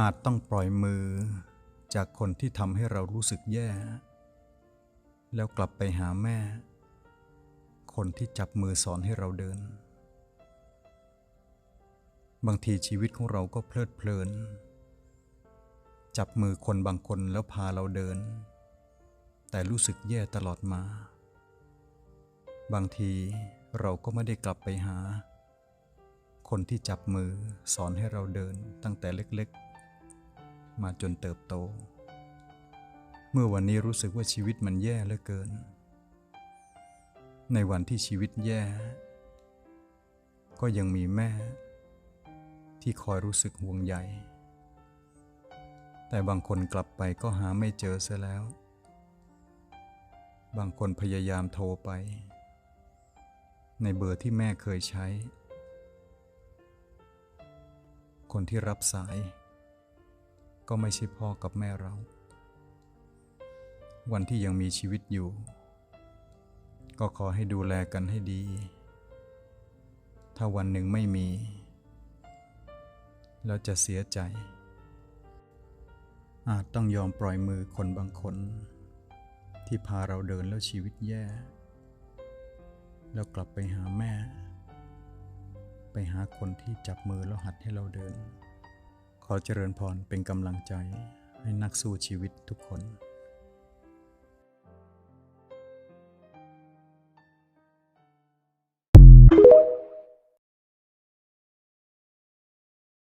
อาจต้องปล่อยมือจากคนที่ทำให้เรารู้สึกแย่ แล้วกลับไปหาแม่ คนที่จับมือสอนให้เราเดิน บางทีชีวิตของเราก็เพลิดเพลิน จับมือคนบางคนแล้วพาเราเดิน แต่รู้สึกแย่ตลอดมา บางทีเราก็ไม่ได้กลับไปหา คนที่จับมือสอนให้เราเดินตั้งแต่เล็กๆ มาจนเติบโต เมื่อวันนี้รู้สึกว่าชีวิตมันแย่เหลือเกิน ในวันที่ชีวิตแย่ ก็ยังมีแม่ ที่คอยรู้สึกห่วงใย แต่บางคนกลับไปก็หาไม่เจอเสียแล้ว บางคนพยายามโทรไป ในเบอร์ที่แม่เคยใช้ คนที่รับสาย ก็ไม่ใช่พ่อกับแม่เรา วันที่ยังมีชีวิตอยู่ ก็ขอให้ดูแลกันให้ดี ถ้าวันหนึ่งไม่มีแล้วจะเสียใจ อาจต้องยอมปล่อยมือคนบางคน ที่พาเราเดินแล้วชีวิตแย่ แล้วกลับไปหาแม่ ไปหาคนที่จับมือแล้วหัดให้เราเดิน ขอเจริญพรเป็นกำลังใจให้นักสู้ชีวิตทุกคน